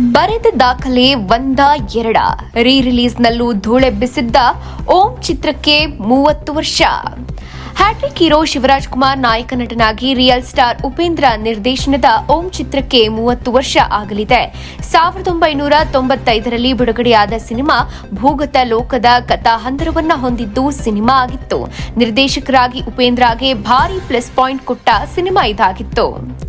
ಬರೆದ ದಾಖಲೆ ಒಂದ ಎರಡ. ರೀ ರಿಲೀಸ್ನಲ್ಲೂ ಧೂಳೆಬ್ಬಿಸಿದ್ದ ಓಂ ಚಿತ್ರಕ್ಕೆ ಮೂವತ್ತು ವರ್ಷ. ಹ್ಯಾಟ್ರಿಕ್ ಹೀರೋ ಶಿವರಾಜ್ ಕುಮಾರ್ ನಾಯಕ ನಟನಾಗಿ ರಿಯಲ್ ಸ್ಟಾರ್ ಉಪೇಂದ್ರ ನಿರ್ದೇಶನದ ಓಂ ಚಿತ್ರಕ್ಕೆ ಮೂವತ್ತು ವರ್ಷ ಆಗಲಿದೆ. ಸಾವಿರದ ಒಂಬೈನೂರ ತೊಂಬತ್ತೈದರಲ್ಲಿ ಬಿಡುಗಡೆಯಾದ ಸಿನಿಮಾ ಭೂಗತ ಲೋಕದ ಕಥಾಹಂದರವನ್ನ ಹೊಂದಿದ್ದು ಸಿನಿಮಾ ಆಗಿತ್ತು. ನಿರ್ದೇಶಕರಾಗಿ ಉಪೇಂದ್ರಗೆ ಭಾರಿ ಪ್ಲಸ್ ಪಾಯಿಂಟ್ ಕೊಟ್ಟ ಸಿನಿಮಾ ಇದಾಗಿತ್ತು.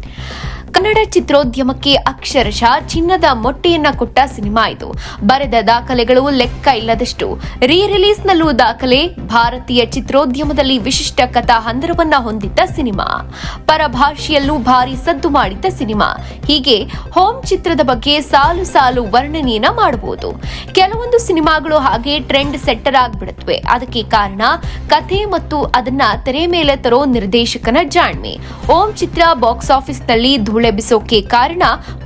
ಕನ್ನಡ ಚಿತ್ರೋದ್ಯಮಕ್ಕೆ ಅಕ್ಷರಶಃ ಚಿನ್ನದ ಮೊಟ್ಟೆಯನ್ನ ಕೊಟ್ಟ ಸಿನಿಮಾ ಇದು. ಬರೆದ ದಾಖಲೆಗಳು ಲೆಕ್ಕ ಇಲ್ಲದಷ್ಟು. ರೀ ರಿಲೀಸ್ನಲ್ಲೂ ದಾಖಲೆ, ಭಾರತೀಯ ಚಿತ್ರೋದ್ಯಮದಲ್ಲಿ ವಿಶಿಷ್ಟ ಕಥಾ ಹಂದರವನ್ನ ಹೊಂದಿದ್ದ ಸಿನಿಮಾ. ಪರಭಾಷೆಯಲ್ಲೂ ಭಾರಿ ಸದ್ದು ಮಾಡಿದ್ದ ಸಿನಿಮಾ. ಹೀಗೆ ಹೋಮ್ ಚಿತ್ರದ ಬಗ್ಗೆ ಸಾಲು ಸಾಲು ವರ್ಣನೆಯನ್ನ ಮಾಡಬಹುದು. ಕೆಲವೊಂದು ಸಿನಿಮಾಗಳು ಹಾಗೆ ಟ್ರೆಂಡ್ ಸೆಟ್ಟರ್ ಆಗ್ಬಿಡುತ್ತವೆ ಅದಕ್ಕೆ ಕಾರಣ ಕಥೆ ಮತ್ತು ಅದನ್ನ ತೆರೆ ಮೇಲೆ ತರೋ ನಿರ್ದೇಶಕನ ಜಾಣ್ಮೆ. ಓಂ ಚಿತ್ರ ಬಾಕ್ಸ್ ಆಫೀಸ್ನಲ್ಲಿ ಧೂಳೆಬ್ಬಿಸೋಕೆ ಕಾರಣ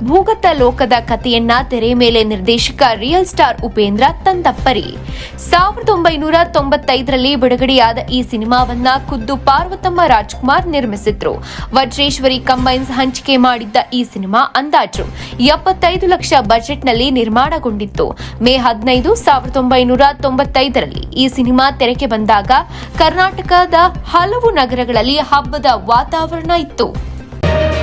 ಭೂಗತ ಲೋಕದ ಕಥೆಯನ್ನ ತೆರೆ ಮೇಲೆ ನಿರ್ದೇಶಕ ರಿಯಲ್ ಸ್ಟಾರ್ ಉಪೇಂದ್ರ ತಂದಪ್ಪರಿ. ಸಾವಿರದ ಒಂಬೈನೂರ ತೊಂಬತ್ತೈದರಲ್ಲಿ ಬಿಡುಗಡೆಯಾದ ಈ ಸಿನಿಮಾವನ್ನ ಖುದ್ದು ಪಾರ್ವತಮ್ಮ ರಾಜ್ಕುಮಾರ್ ನಿರ್ಮಿಸಿದ್ರು. ವಜ್ರೇಶ್ವರಿ ಕಂಬೈನ್ಸ್ ಹಂಚಿಕೆ ಮಾಡಿದ್ದ ಈ ಸಿನಿಮಾ ಅಂದಾಜು ಎಪ್ಪತ್ತೈದು ಲಕ್ಷ ಬಜೆಟ್ನಲ್ಲಿ ನಿರ್ಮಾಣಗೊಂಡಿತ್ತು. ಮೇ ಹದಿನೈದು ಸಾವಿರದ ಒಂಬೈನೂರ ತೊಂಬತ್ತೈದರಲ್ಲಿ ಈ ಸಿನಿಮಾ ತೆರೆಗೆ ಬಂದಾಗ ಕರ್ನಾಟಕದ ಹಲವು ನಗರಗಳಲ್ಲಿ ಹಬ್ಬದ ವಾತಾವರಣ ಇತ್ತು.